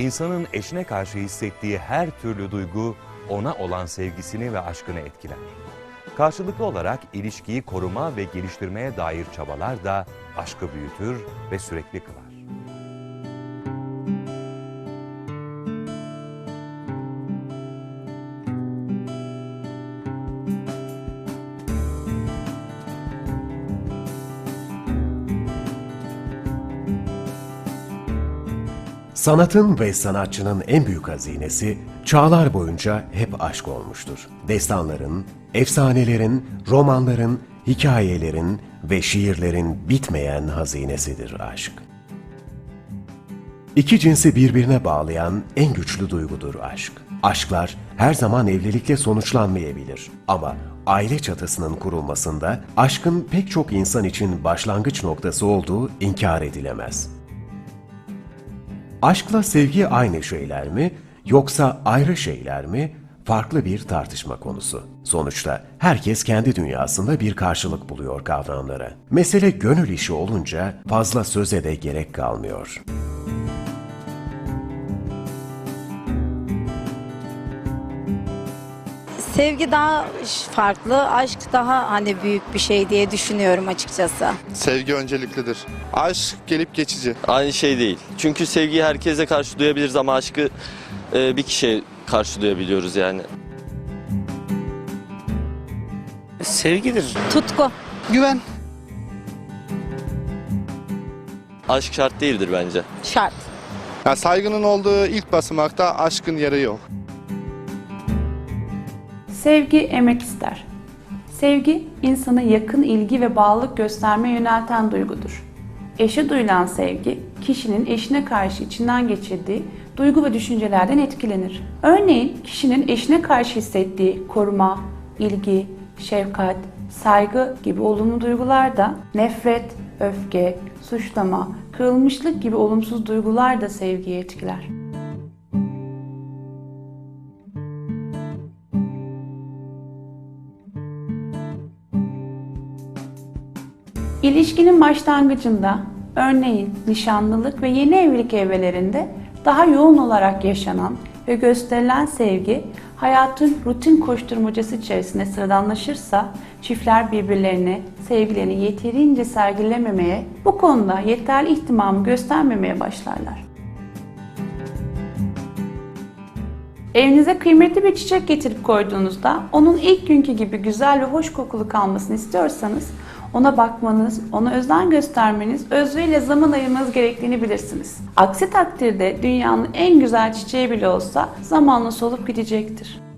insanın eşine karşı hissettiği her türlü duygu ona olan sevgisini ve aşkını etkiler. Karşılıklı olarak ilişkiyi koruma ve geliştirmeye dair çabalar da aşkı büyütür ve sürekli kılar. Sanatın ve sanatçının en büyük hazinesi çağlar boyunca hep aşk olmuştur. Destanların, efsanelerin, romanların, hikayelerin ve şiirlerin bitmeyen hazinesidir aşk. İki cinsi birbirine bağlayan en güçlü duygudur aşk. Aşklar her zaman evlilikle sonuçlanmayabilir ama aile çatısının kurulmasında aşkın pek çok insan için başlangıç noktası olduğu inkar edilemez. Aşkla sevgi aynı şeyler mi yoksa ayrı şeyler mi? Farklı bir tartışma konusu. Sonuçta herkes kendi dünyasında bir karşılık buluyor kavramlara. Mesele gönül işi olunca fazla söze de gerek kalmıyor. Sevgi daha farklı, aşk daha hani büyük bir şey diye düşünüyorum açıkçası. Sevgi önceliklidir. Aşk gelip geçici. Aynı şey değil. Çünkü sevgiyi herkese karşı duyabiliriz ama aşkı e, bir kişiye karşı duyabiliyoruz yani. Sevgidir. Tutku. Güven. Aşk şart değildir bence. Şart. Yani saygının olduğu ilk basamakta aşkın yeri yok. Sevgi emek ister. Sevgi, insana yakın ilgi ve bağlılık göstermeye yönelten duygudur. Eşe duyulan sevgi, kişinin eşine karşı içinden geçirdiği duygu ve düşüncelerden etkilenir. Örneğin kişinin eşine karşı hissettiği koruma, ilgi, şefkat, saygı gibi olumlu duygular da nefret, öfke, suçlama, kırılmışlık gibi olumsuz duygular da sevgiyi etkiler. İlişkinin başlangıcında, örneğin nişanlılık ve yeni evlilik evrelerinde daha yoğun olarak yaşanan ve gösterilen sevgi, hayatın rutin koşturmacası içerisinde sıradanlaşırsa, çiftler birbirlerine sevgilerini yeterince sergilememeye, bu konuda yeterli ihtimamı göstermemeye başlarlar. Evinize kıymetli bir çiçek getirip koyduğunuzda onun ilk günkü gibi güzel ve hoş kokulu kalmasını istiyorsanız ona bakmanız, ona özen göstermeniz, özveriyle zaman ayırmanız gerektiğini bilirsiniz. Aksi takdirde dünyanın en güzel çiçeği bile olsa zamanla solup gidecektir.